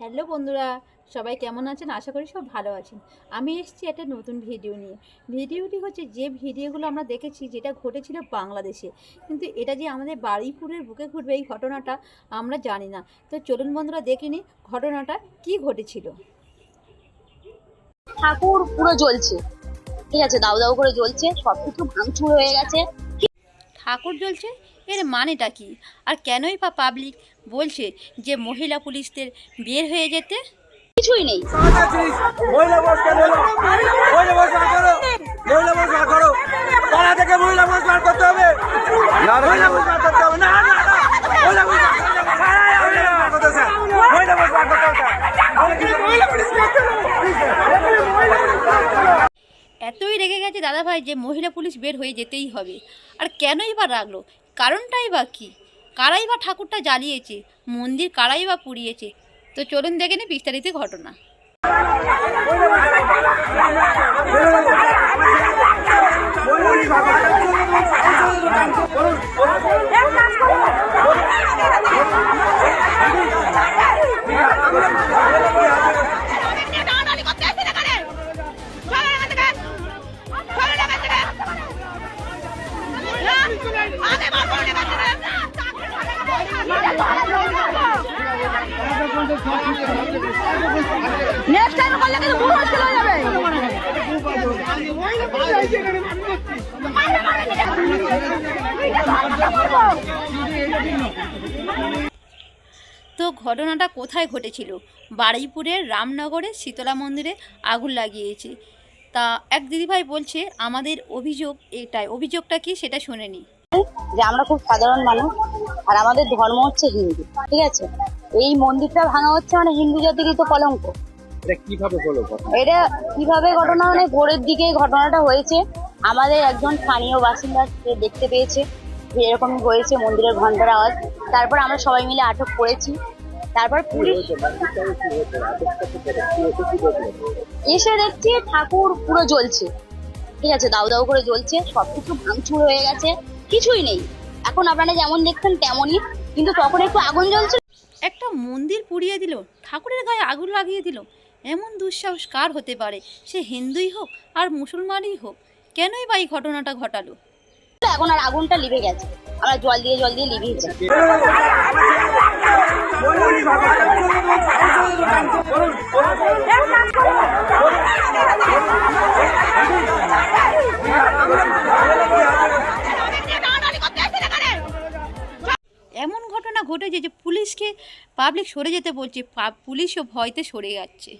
Hello বন্ধুরা, সবাই কেমন আছেন? আশা করি সব ভালো আছেন। আমি এসেছি একটা নতুন ভিডিও নিয়ে। ভিডিওটি হচ্ছে যে ভিডিওগুলো আমরা দেখেছি যেটা ঘটেছিল বাংলাদেশে। কিন্তু এটা যে আমাদের বাড়িপুরের বুকে ঘটবে এই ঘটনাটা আমরা জানি না। তো চলুন বন্ধুরা দেখিনি ঘটনাটা কি ঘটেছিল। ঠাকুর পুরো জ্বলছে। ঠিক আছে দাউ দাউ করে জ্বলছে সবকিছু ভাঙচুর হয়ে গেছে। ঠাকুর জ্বলছে? এর মানেটা কি? আর কেনই বা পাবলিক বলছে যে মহিলা পুলিশদের বের হয়ে যেতে? কিছুই নেই। এতই রেগে গেছে দাদাভাই যে মহিলা পুলিশ বের হয়ে যেতেই হবে। আর কেনই বা রাখল কারণটাই বা কী? কারাই বা ঠাকুরটা জ্বালিয়েছে? মন্দির কারাই বা পুড়িয়েছে? তো চলুন দেখে নি বিস্তারিত ঘটনা। নেক্সট ঘটনাটা কোথায় ঘটেছিল? বারুইপুরের রামনগরে শীতলা মন্দিরে আগুন লাগিয়েছে। তা এক দিদিভাই বলছে আমাদের অভিযোগ এটাই। অভিযোগটা কি সেটা শুনে নি। যে আমরা খুব সাধারণ মানুষ আর আমাদের ধর্ম হচ্ছে হিন্দু ঠিক আছে? এই মন্দিরটা ভাঙা হচ্ছে মানে হিন্দু জাতিরই তো কলঙ্ক। এটা কীভাবে হলো এটা কীভাবে ঘটনা মানে ভোরের দিকে ঘটনাটা হয়েছে। আমাদের একজন স্থানীয় বাসিন্দা সে দেখতে পেয়েছে যে এরকমই হয়েছে মন্দিরের ঘণ্টার আওয়াজ। তারপর আমরা সবাই মিলে আটক করেছি। তারপর পুলিশ এসে দেখছি ঠাকুর পুরো জ্বলছে ঠিক আছে দাউ দাউ করে জ্বলছে সবকিছু ভাঙচুর হয়ে গেছে কিছুই নেই এখন আপনারা যেমন দেখছেন তেমনই কিন্তু তখন একটু আগুন জ্বলছে একটা মন্দির পুড়িয়ে দিল ঠাকুরের গায়ে আগুন লাগিয়ে দিল এমন দুঃসাহস কার হতে পারে সে হিন্দুই হোক আর মুসলমানই হোক কেনই বা এই ঘটনাটা ঘটালো এখন আর আগুনটা লিভে গেছে আমরা জল দিয়ে জল দিয়ে লিভিয়েছি এমন ঘটনা ঘটেছে যে পুলিশকে পাবলিক সরে যেতে বলছে পুলিশও ভয়তে সরে যাচ্ছে।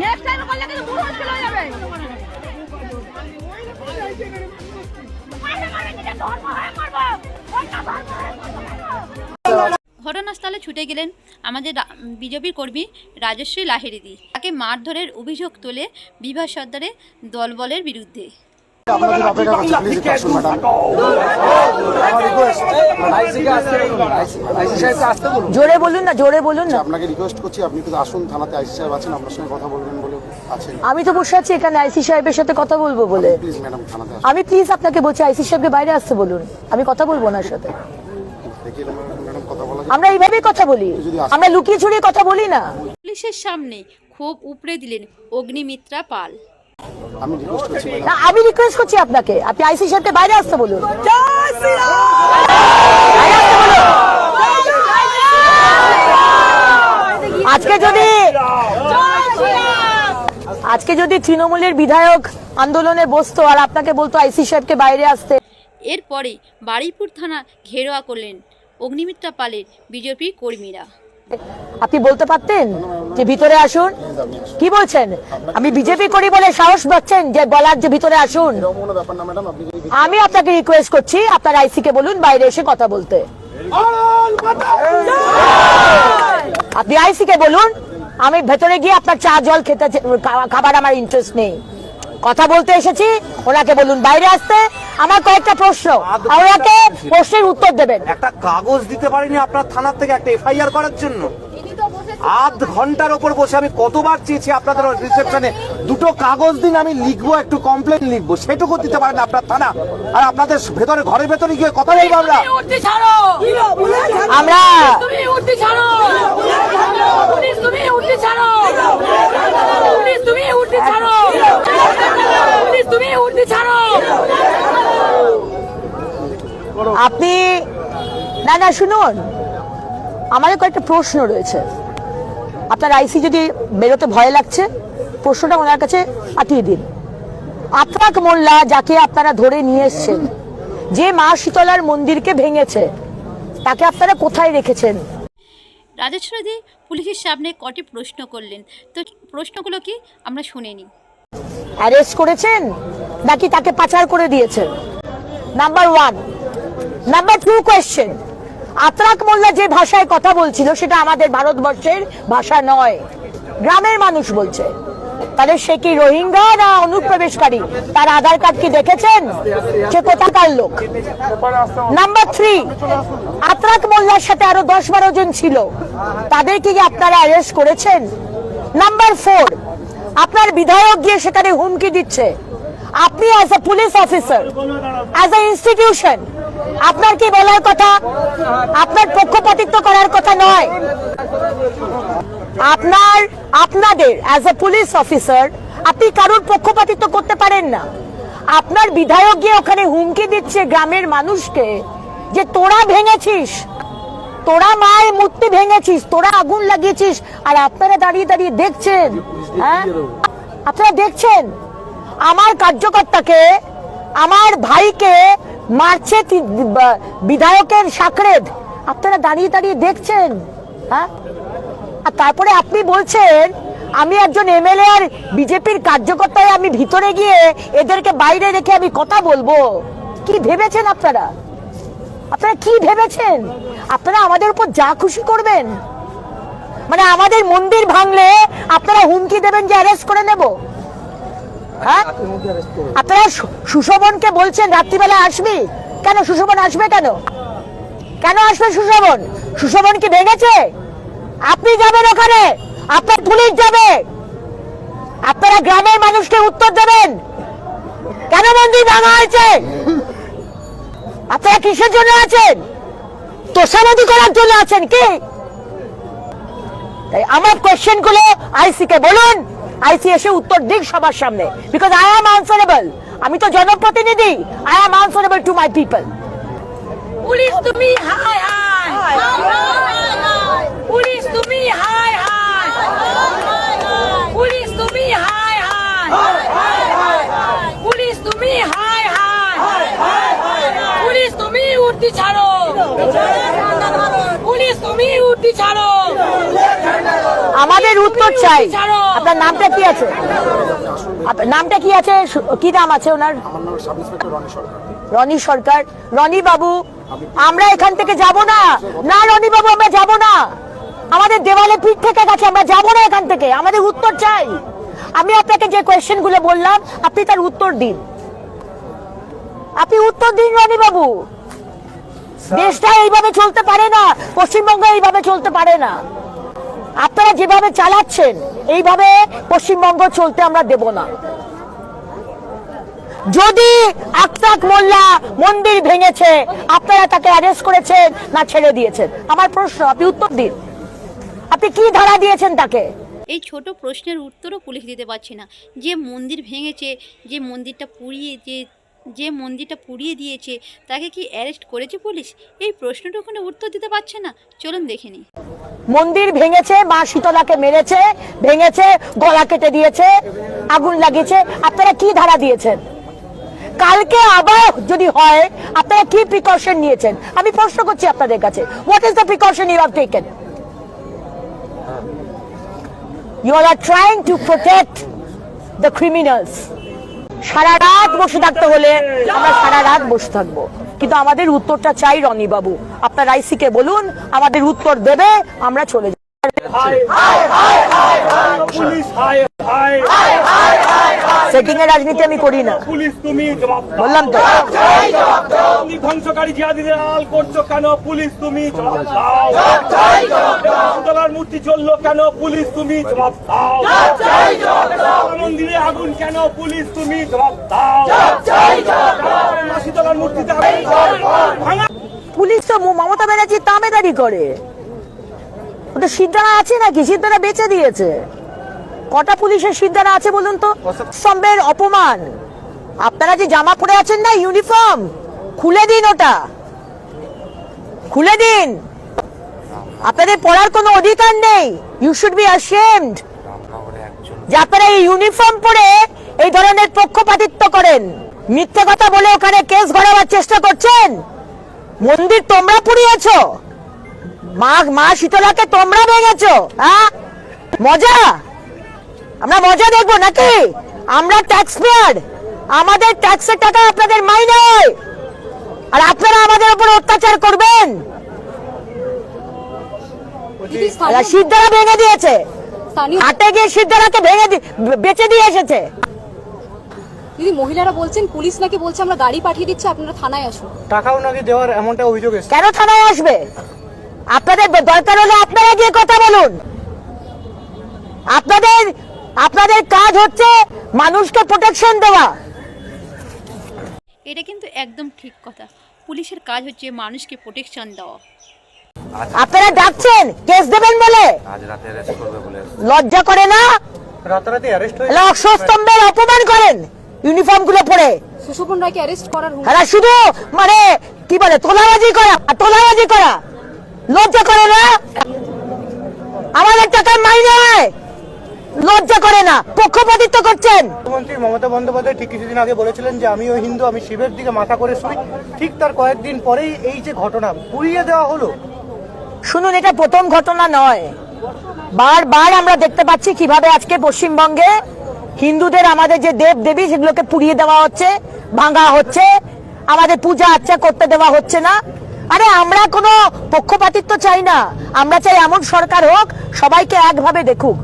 নেক্সট টাইম করলে কিন্তু পুরো মুশকিল হয়ে যাবে। ঘটনাস্থলে ছুটে গেলেন আমাদের বিজেপির কর্মী রাজশ্রী লাহেরিদি তাকে মারধরের অভিযোগ তোলে বিভাস সর্দারের দলবলের বিরুদ্ধে। আপনাদের অপেক্ষা করছে প্লিজ একটু আসুন ম্যাডাম আমার রিকোয়েস্ট আইসি সাহেবকে আসতে বলুন জোরে বলুন না জোরে বলুন না। আপনাকে রিকোয়েস্ট করছি আপনি একটু আসুন থানাতে আইসি সাহেব আছেন আপনার সঙ্গে কথা বলবেন। আমি তো বসে আছি এখানে আইসি সাহেবের সাথে কথা বলব বলে। আমি প্লিজ আপনাকে বলছি আইসি সাহেবকে বাইরে আসতে বলুন। আমি কথা বলব ওনার সাথে। দেখি ম্যাডাম কথা বলা যায়। আমরা এইভাবেই কথা বলি। আমরা লুকিয়ে ছড়িয়ে কথা বলি না। পুলিশের সামনে খুব উপড়ে দিলেন অগ্নিমিত্রা পাল। আমি রিকোয়েস্ট করছি না আমি রিকোয়েস্ট করছি আপনাকে। আপনি আইসি সাহেবকে বাইরে আসতে বলুন। বাইরে আসতে বলুন। আজকে যদি আজকে যদি তৃণমূলের বিধায়ক আন্দোলনে বসতো আর আপনাকে বলতো আইসি সাহেবকে বাইরে আসতে। এরপরে বারুইপুর থানা ঘেরোয়া করলেন অগ্নিমিত্রা পালের বিজেপি কর্মীরা। আপনি বলতে পারতেন যে ভিতরে আসুন? কি বলছেন? আমি বিজেপি করি বলে সাহস পাচ্ছেন যে বলার যে ভিতরে আসুন? আমি আপনাকে রিকোয়েস্ট করছি আপনার আইসি কে বলুন বাইরে এসে কথা বলতে। আপনি আইসি কে বলুন আমি ভেতরে গিয়ে আপনার চা জল খেতে খাবার আমার ইন্টারেস্ট নেই। কথা বলতে এসেছি ওনাকে বলুন বাইরে আসতে আমার কয়েকটা প্রশ্ন। ওনাকে প্রশ্নের উত্তর দেবেন। একটা কাগজ দিতে পারিনি আপনার থানার থেকে একটা এফআইআর করার জন্য। আধ ঘণ্টার ওপর বসে আমি কতবার চেয়েছি আপনাদের রিসেপশনে দুটো কাগজ দিন আমি লিখব একটু কমপ্লেন লিখব সেটুকু দিতে পারেন আপনার থানা। আর আপনাদের ভেতরে ঘরের ভেতরে গিয়ে কথা বলব আমরা। উঠতে ছাড়ো। আমরা তুমি উঠতে ছাড়ো পুলিশ তুমি উঠতে ছাড়ো পুলিশ তুমি উঠতে ছাড়ো পুলিশ তুমি উঠতে ছাড়ো আপনি না না শুনুন। আমাদের কয়েকটা প্রশ্ন রয়েছে। আপনার আইসি যদি বেরোতে ভয় লাগছে প্রশ্নটা ওনার কাছে পাঠিয়ে দিন। আত্রাক মোল্লা যাকে আপনারা ধরে নিয়ে এসছেন যে মা শীতলার মন্দিরকে ভেঙেছে তাকে আপনারা কোথায় রেখেছেন? রাজেশ্বরী পুলিশের সামনে কটি প্রশ্ন করলেন? তো প্রশ্নগুলো কি আমরা শুনে নিই অ্যারেস্ট করেছেন নাকি তাকে পাচার করে দিয়েছেন? Number one number two question Atrak Molla যে ভাষায় কথা বলছিল, সেটা আমাদের ভারতবর্ষের ভাষা নয়, গ্রামের মানুষ বলছে। তাহলে সে কি রোহিঙ্গা না অনুপ্রবেশকারী? তার আধার কার্ড কি দেখেছেন? সে কোথাকার লোক? নাম্বার থ্রি আত্রাক মোল্লার সাথে আরও দশ বারো জন ছিল। তাদেরকে কি আপনারা অ্যারেস্ট করেছেন? নাম্বার ফোর আপনার বিধায়ক গিয়ে সেখানে হুমকি দিচ্ছে। আপনি as a police officer as a institution আপনার কি বলার কথা? আপনার পক্ষপাতিত্ব করার কথা নয়। আপনার, আপনাদের অ্যাজ এ পুলিশ অফিসার আপনি কারোর পক্ষপাতিত্ব করতে পারেন না। আপনার বিধায়ক গিয়ে ওখানে হুমকি দিচ্ছে গ্রামের মানুষকে যে তোরা ভেঙেছিস, তোরা মায়ের মূর্তি ভেঙেছিস, তোরা আগুন লাগিয়েছিস, আর আপনারা দাঁড়িয়ে দাঁড়িয়ে দেখছেন হ্যাঁ? আপনারা দেখছেন? আমার কার্যকর্তাকে, আমার ভাইকে মারছে বিধায়কের সাকরেদ। আপনারা দাঁড়িয়ে দাঁড়িয়ে দেখছেন হ্যাঁ? আর তারপরে আপনি বলছেন, আমি একজন এমএলএ আর বিজেপির কার্যকর্তায় আমি ভিতরে গিয়ে এদেরকে বাইরে রেখে আমি কথা বলব। কি ভেবেছেন আপনারা? আপনারা কি ভেবেছেন? আপনারা আমাদের উপর যা খুশি করবেন। মানে আমাদের মন্দির ভাঙলে আপনারা হুমকি দেবেন যে অ্যারেস্ট করে নেব। হ্যাঁ? আপনারা সুশোভনকে বলছেন রাত্রিবেলা আসবি? কেন সুশোভন আসবে কেন? কেন আসবে সুশোভন? সুশোভন কি ভেঙেছে? আপনি যাবেন ওখানে। আপনার পুলিশ যাবে। আপনারা গ্রামের মানুষকে উত্তর দেবেন। কেন মন্দির ভাঙা হয়েছে? আপনারা কিসের জন্য আছেন? তোষামতি করার জন্য আছেন কি? তাই আমার কোয়েশ্চেনগুলো আইসি কে বলুন। আইসি এসে উত্তর দিক সবার সামনে। বিকজ আই অ্যাম আনসারেবল আমি তো জনপ্রতিনিধি। I am answerable to my people police তুমি হাই হাই। পুলিশ তুমি হাই হাই। পুলিশ তুমি হাই হাই। পুলিশ তুমি হাই হাই। পুলিশ তুমি উঠতি ছাড়ো। পুলিশ তুমি উঠতি ছাড়ো। আমাদের উত্তর চাই। আপনার নামটা কি আছে? নামটা কি আছে? কি নাম আছে ওনার? রনি সরকার। রনি বাবু আমরা এখান থেকে যাব না। না রনি বাবু আমরা যাব না। আমাদের দেওয়ালে পিঠ থেকে গেছে আমরা যাব না এখান থেকে। আমাদের উত্তর চাই। আমি আপনাকে যে কোয়েশ্চেনগুলো বললাম আপনি তার উত্তর দিন। আপনি উত্তর দিন রনি বাবু। দেশটা এইভাবে চলতে পারে না পশ্চিমবঙ্গ এইভাবে চলতে পারে না। আপনারা যেভাবে চালাচ্ছেন, এইভাবে পশ্চিমবঙ্গ চলতে আমরা দেব না। যদি আক্তাক মোল্লা মন্দির ভেঙেছে, আপনারা তাকে অ্যারেস্ট করেছেন না ছেড়ে দিয়েছেন? আমার প্রশ্ন, আপনি উত্তর দিন। আপনি কি ধারা দিয়েছেন তাকে? এই ছোট প্রশ্নের উত্তরও পুলিশ দিতে পারছে না। যে মন্দির ভেঙেছে, যে মন্দিরটা পুড়িয়ে, যে যে মন্দিরটা পুড়িয়ে দিয়েছে, তাকে কি অ্যারেস্ট করেছে পুলিশ? এই প্রশ্নটুকুনে উত্তর দিতে পারছে না। চলুন দেখে নিই। মন্দির ভেঙেছে, মা শীতলাকে মেরেছে, ভেঙেছে, গলা কেটে দিয়েছে, আগুন লাগিয়েছে। আপনারা কি ধারা দিয়েছেন? কালকে আবার যদি হয়, আপনারা কি প্রিকশন নিয়েছেন? আমি প্রশ্ন করছি আপনাদের কাছে। What is the precaution you have taken you are trying to protect the criminals সারা রাত বসে থাকতে হলে আমরা সারা রাত বসে থাকব। কিন্তু আমাদের উত্তরটা চাই রনি বাবু। আপনার আইসি কে বলুন, আমাদের উত্তর দেবে, আমরা চলে যাই সেটিং রাজনীতি আমি করি না। পুলিশ তুমি বললাম তো। ধ্বংসকারী জিহাদিদের আড়াল করছ কেন? পুলিশ, তুমি শীতলার মূর্তি জ্বললো কেন? পুলিশ তুমি জবাব দাও। মন্দিরে আগুন কেন? পুলিশ তুমি জবাব দাও। মূর্তিতে পুলিশ তো মমতা ব্যানার্জি তামেদারি করে। ওটা সিদ্ধারা আছে নাকি? সিদ্ধারা বেঁচে দিয়েছে। কটা পুলিশের সিদ্ধারা আছে বলুন তো? স্তম্ভের অপমান। আপনারা যে জামা পরে আছেন না ইউনিফর্ম? খুলে দিন ওটা। খুলে দিন। আপনাদের পড়ার কোনো অধিকার নেই। ইউ শুড বি অ্যাশেমড যে আপনারা এই ইউনিফর্ম পরে এই ধরনের পক্ষপাতিত্ব করেন। মিথ্যে কথা বলে ওখানে কেস ঘোরাবার চেষ্টা করছেন। মন্দির তোমরা পুড়িয়েছো। মা মা শীতলাকে তোমরা ভেঙেছো হ্যাঁ? মজা? আমরা মজা দেখব নাকি? আমরা ট্যাক্স পেয়ার আমাদের ট্যাক্সের টাকা আপনাদের মাইনে আর আপনারা আমাদের উপর অত্যাচার করবেন। সিদ্ধারা ভেঙে দিয়েছে। স্থানীয় হাটে গিয়ে সিদ্ধারাকে ভেঙে বেচে দিয়ে এসেছে। দিদি মহিলারা বলছেন পুলিশ নাকি বলছে আমরা গাড়ি পাঠিয়ে দিচ্ছি আপনারা থানায় আসুন। টাকাও নাকি দেওয়ার এমনটা অভিযোগ এসেছে। কেন থানায় আসবে? আপনাদের দরকার হলে আপনারা গিয়ে কথা বলুন। আপনাদের আপনাদের কাজ হচ্ছে মানুষকে প্রোটেকশন দেওয়া। এটা কিন্তু একদম ঠিক কথা। পুলিশের কাজ হচ্ছে মানুষকে প্রোটেকশন দেওয়া। আপনারা ডাকছেন? কেস দেবেন বলে? লজ্জা করে না? হয়ে অপমান করেন ইউনিফর্মগুলো পরে। সুশোভন রায়কে অ্যারেস্ট করার হুমকি। শুধু মানে কি বলে তোলাবাজি করা তোলাবাজি করা। লজ্জা করে না? আমাদের টাকার মাইনে হয় লজ্জা করে না। পক্ষপাতিত্ব করছেন। মুখ্যমন্ত্রী মমতা বন্দ্যোপাধ্যায় ঠিক কিছুদিন আগে বলেছিলেন যে আমিও হিন্দু আমি শিবের দিকে মাথা করে শুই। ঠিক তার কয়েকদিন পরেই এই যে ঘটনা পুড়িয়ে দেওয়া হলো শুনুন, এটা প্রথম ঘটনা নয়। বারবার আমরা দেখতে পাচ্ছি কীভাবে আজকে পশ্চিমবঙ্গে হিন্দুদের আমাদের যে দেব দেবী সেগুলোকে পুড়িয়ে দেওয়া হচ্ছে, ভাঙা হচ্ছে, আমাদের পূজা আর্চা করতে দেওয়া হচ্ছে না। আরে, আমরা কোনো পক্ষপাতিত্ব চাই না। আমরা চাই এমন সরকার হোক, সবাইকে একভাবে দেখুক।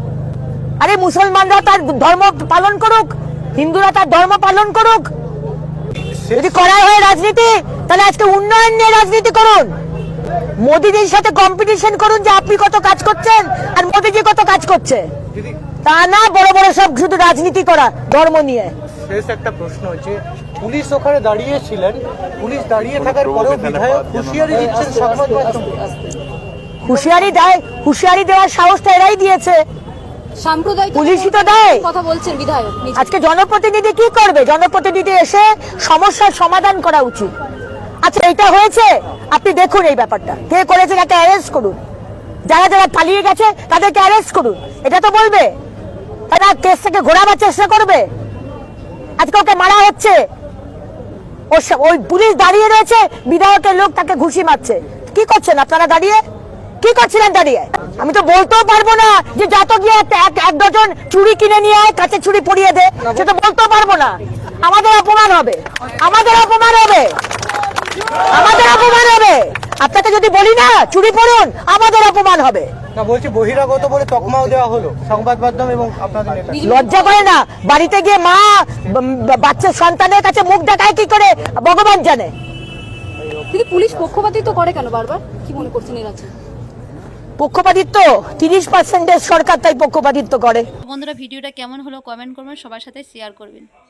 আরে, মুসলমানরা তার ধর্ম পালন করুক, হিন্দুরা তার ধর্ম পালন করুক। যদি করা হয় রাজনীতি, তাহলে আজকে উন্নয়ন নিয়ে রাজনীতি করুন। মোদিজির সাথে কম্পিটিশন করুন যে আপনি কত কাজ করছেন আর মোদিজি কত কাজ করছে। তা না বড় বড় সব শুধু রাজনীতি করা ধর্ম নিয়ে। শেষ একটা প্রশ্ন হচ্ছে পুলিশ ওখানে দাঁড়িয়ে ছিলেন পুলিশ দাঁড়িয়ে থাকার পরেও বিধায়ক হুঁশিয়ারি দিচ্ছেন সংবাদ মাধ্যমে হুঁশিয়ারি দেয় হুঁশিয়ারি দেওয়ার সাহসটা এরাই দিয়েছে। সাম্প্রদায়িক পুলিশই তো দেয়। কথা বলছেন বিধায়ক আজকে জনপ্রতিনিধি কি করবে? জনপ্রতিনিধি এসে সমস্যার সমাধান করা উচিত। আচ্ছা এটা হয়েছে? আপনি দেখুন এই ব্যাপারটা। কে করেছে তাকে অ্যারেস্ট করুন। যারা যারা পালিয়ে গেছে, তাদেরকে অ্যারেস্ট করুন। এটা তো বলবে। তারা কেস থেকে ঘোরাবার চেষ্টা করবে। আজকে ওকে মারা হচ্ছে। ওই পুলিশ দাঁড়িয়ে রয়েছে, বিধায়কের লোক তাকে ঘুষি মারছে। কি করছেন আপনারা দাঁড়িয়ে? কি করছিলেন দাঁড়িয়ে? আমি তো বলতেও পারব না যে যত গিয়ে এক এক ডজন চুরি কিনে নিয়ে আয় কাছে চুরি পরিয়ে দে। সেটা বলতেও পারব না। আমাদের অপমান হবে। আমাদের অপমান হবে। আমাদের অপমান হবে। আপনাকে যদি বলি না চুরি পড়ুন আমাদের অপমান হবে। না বলছি বহিরাগত বলে তকমাও দেওয়া হলো। সংবাদ মাধ্যম এবং আপনাদের লজ্জা করে না বাড়িতে গিয়ে মা বা- বা- সন্তানের কাছে মুখ দেখায় কি করে? ভগবান জানে। পুলিশ পক্ষপাতিত্ব করে কেন বারবার? কি মনে করছেন এর? আছে পক্ষপাতিত্ব তিরিশ পার্সেন্টের সরকার তাই পক্ষপাতিত্ব করে। বন্ধুরা ভিডিওটা কেমন হলো কমেন্ট করবেন সবার সাথে শেয়ার করবেন।